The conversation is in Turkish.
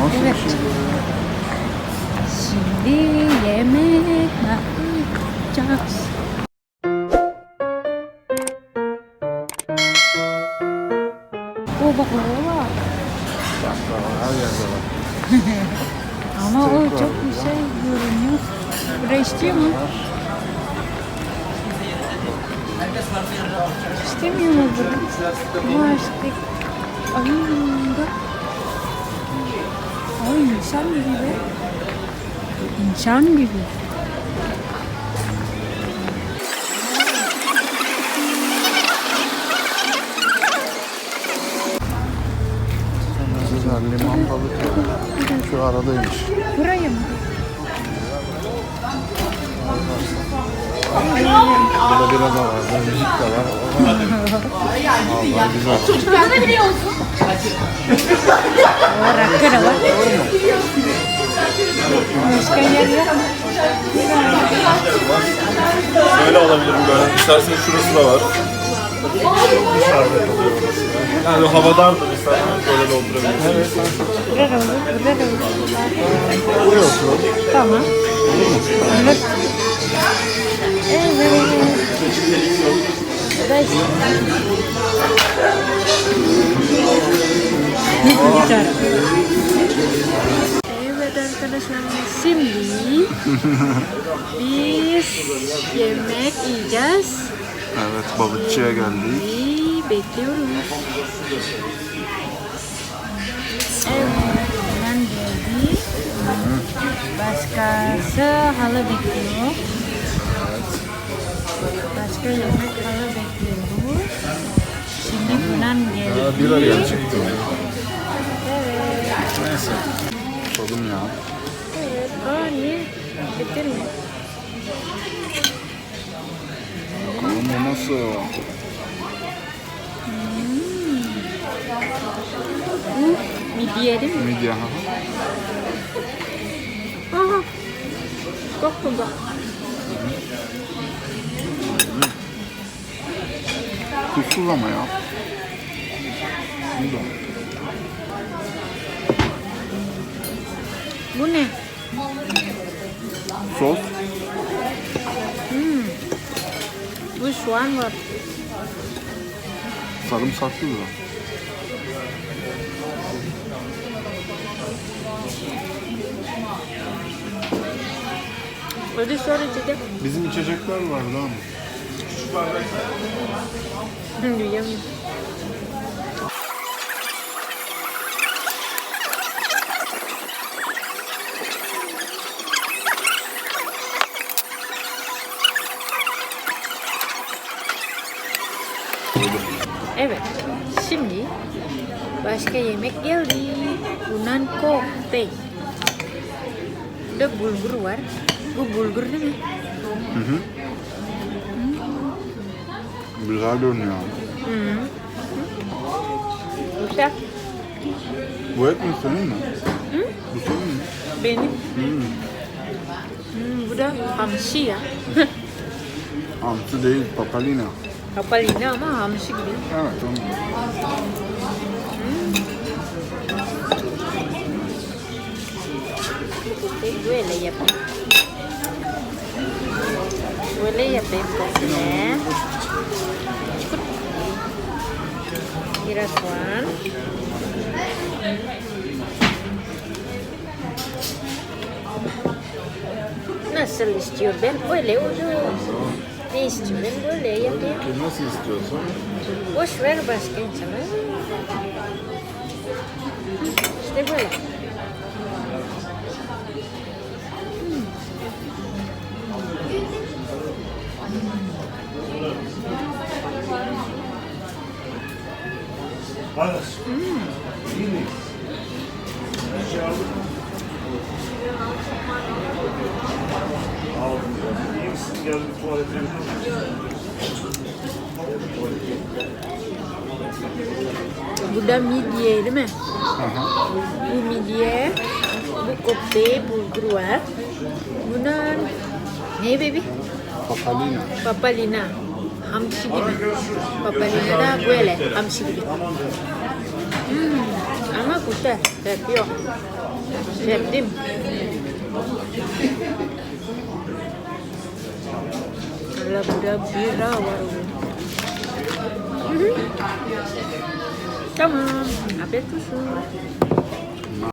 Nasıl Evet. bir şey ya? Şimdi yemek yapacağız. Oh baklava var. Baklava her yerde var. Ama o Steak var çok burada. güzel görünüyor. İstiyor mu? İstemiyor mu? Var steak. Ay bak. İnsan gibi be. İnsan gibi. Güzel limon balık. Şu aradaymış. Buraya mı? Burada bira da var, müzik de var. Vallahi güzel. O rakı da var. Başka yer yok mu? Böyle olabilir bu böyle. İsterseniz şurası da var. Yani havadardır isterseniz böyle de oturabilirsiniz. Burada da olur, burada da olur. Buraya oturalım. Tamam. Evet. Beş. Güzel. Evet arkadaşlar şimdi biz yemek yiyeceğiz. Evet, balıkçıya geldik. Bekliyoruz. Evet. Başkası hala bekliyor. Başka yemek hala bekliyoruz. Şimdi Yunan geldi. Ya bira gelecekti. Evet, Neyse. Sorun ya. evet. Aa niye? Bitirme. Ama nasıl? Bu midye değil mi? Midye ha. Bak bak. Tuzsuz ama ya. Da. Bu ne? Sos. Bu soğan var. Sarımsaklı da. Öyle içecek. Bizim içecekler vardı ama. Hı, yiyemiyorum. Evet, şimdi başka yemek geldi. Yunan kokteyl. Burada bulgur var. Bu bulgur değil mi? Hı hı. Güzel görünüyor. Hı -hı. Güzel. Bu et mi senin mi? Bu senin mi? Benim. Hmm. Hmm, bu da hamsi ya. Hamsi değil, papalina. Kapalina ama hamsi gibi. Evet, onu. Böyle yapayım. Böyle yapayım böyle. Biraz soğan. Nasıl istiyor ben böyle olur. Ne istiyor ben böyle yapayım. Nasıl istiyorsan. Boş ver başka insana. İşte böyle. İyi misin? Gel bir tuvalete Bu da midye değil mi? Bu midye, bu kokteyl bulgur var. Bunlar ne baby? Papalina. Papalina. Hamsi gibi. Gibi. Hmm, ama güzel. Yapıyor. Sevdim. Udah bira. Mhm. Tamam. Afiyet olsun.